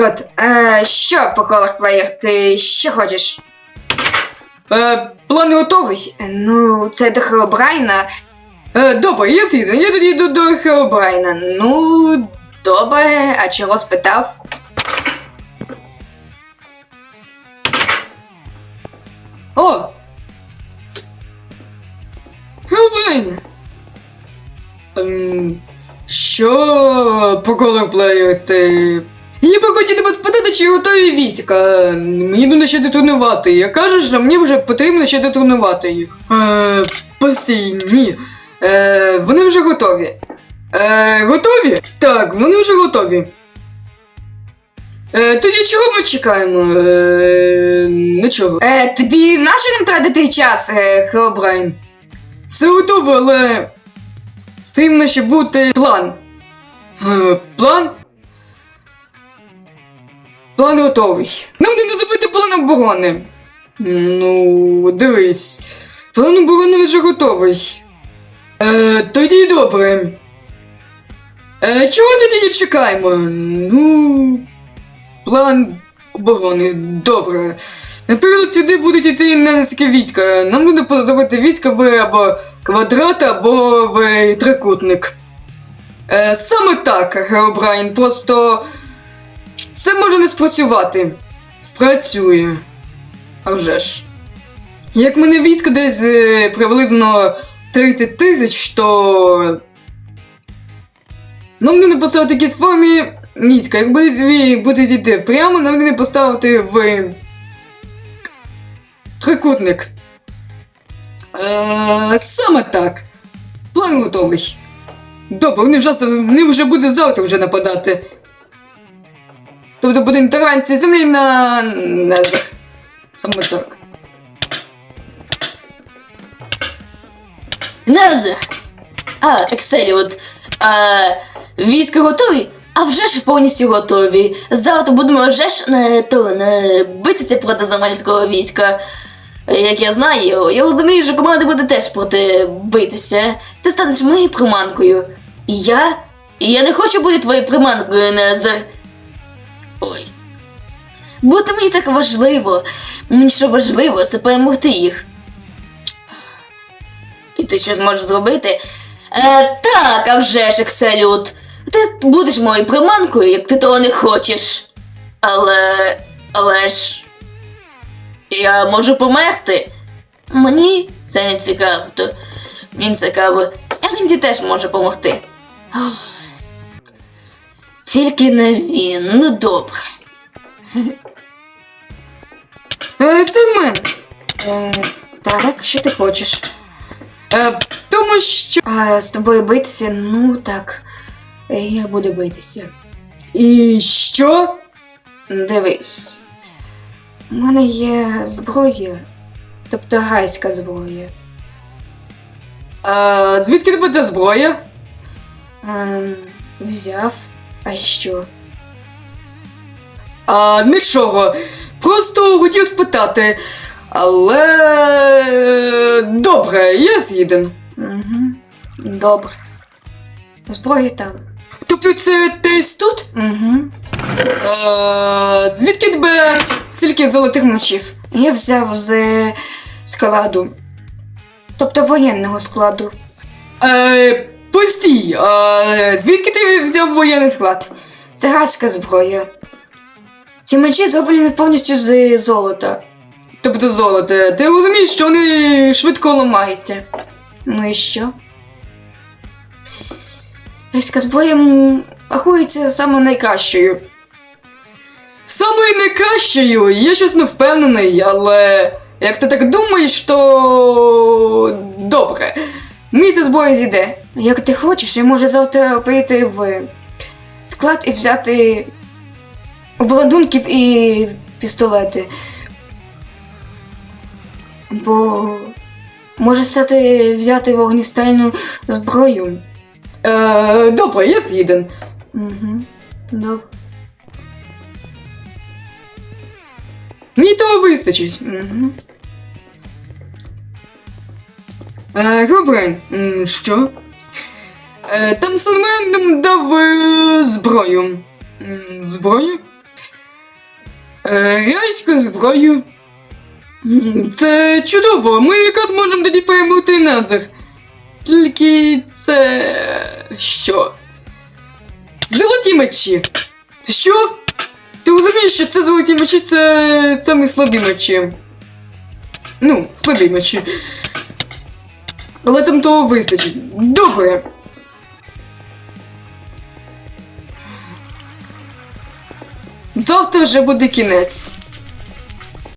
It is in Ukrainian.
Е, що, поколорплеєр, ти що хочеш? Е, план готовий. Ну, це до Хеобрайна. Е, добре, я згіден, я тоді йду до Хеобрайна. Ну, добре, а чого спитав? О! Хеобрайн! Ем, що по колорплею ти? Я би хотів тебе спитати, чи готові війська. Мені треба ще детренувати. Я кажеш, що мені вже потрібно ще детренувати їх. Е, постій, ні. Е, вони вже готові. Е, готові? Так, вони вже готові. Е, тоді чого ми чекаємо? Е, нічого. Е, тоді нащо нам тратити час, е, Хеобрайн? Все готово, але. Потрібно ще бути план. Е, план? План готовий. Нам не забити план оборони. Ну, дивись. План оборони вже готовий. Е, тоді добре. Е, чого тоді чекаємо? Ну. План оборони, добре. Наприклад, сюди будуть йти нескільки війська. Нам буде позабити війська в або квадрат, або в трикутник. Е, саме так, Геобрайн, просто. Це може не спрацювати. Спрацює. А вже ж. Як мене військо десь е, приблизно 30 тисяч, то. Нам не поставити якісь формі війська. Як ві- будуть йти прямо, нам не поставити в трикутник. Е, саме так. План готовий. Добре, вони вже, вони вже будуть завтра вже нападати. Тобто буде інтервенція землі на Незер. Саме так. Незер! А, Екселіот. Війська готові? А вже ж повністю готові. Завтра будемо вже ж не, то, не битися проти замальського війська. Як я знаю, я розумію, що команда буде теж проти битися. Ти станеш моєю приманкою. І я? Я не хочу бути твоєю приманкою, Незер. Ой. Бути мені так важливо. Мені що важливо, це перемогти їх. І ти щось можеш зробити? Е, так, а вже ж, Екселют. Ти будеш моєю приманкою, як ти того не хочеш. Але. Але ж. Я можу померти. Мені це не цікаво. Мені цікаво. Еренді теж може допомогти. Тільки не він. Ну добре. Е, Сенмен! Е, так, що ти хочеш? Е, тому що. А, з тобою битися, ну так. Е, Я буду битися. І що? Дивись. У мене є зброя. Тобто гайська зброя. А, звідки тебе ця зброя? Ем, взяв. А що? А, нічого. Просто хотів спитати. Але. Добре, я згіден. Угу. Добре. Зброя там. Тобто це десь тут? Угу. Е, звідки тебе стільки золотих мечів? Я взяв з складу. Тобто воєнного складу. Е, постій, е, звідки ти взяв воєнний склад? Це гайська зброя. Ці мечі зроблені повністю з золота. Тобто золото. Ти розумієш, що вони швидко ламаються. Ну і що? Гайська зброя рахується саме найкращою. Саме найкращою? Я щось не впевнений, але як ти так думаєш, то добре. Мені ця зброя зійде. Як ти хочеш, я можу завтра прийти в склад і взяти обладунків і пістолети. Бо може стати взяти вогнестальну зброю. Е, добре, я згіден. Угу. Добре. Мені того вистачить. Угу. Е, Гобрен, м, що? Е, там Санмен нам дав е, зброю. Зброю? Е, зброю. Це чудово, ми якраз можемо тоді перемогти Надзах. Тільки це. що? Золоті мечі. Що? Ти розумієш, що це золоті мечі це самі слабі мечі. Ну, слабі мечі. Але там того вистачить. Добре. Завтра вже буде кінець.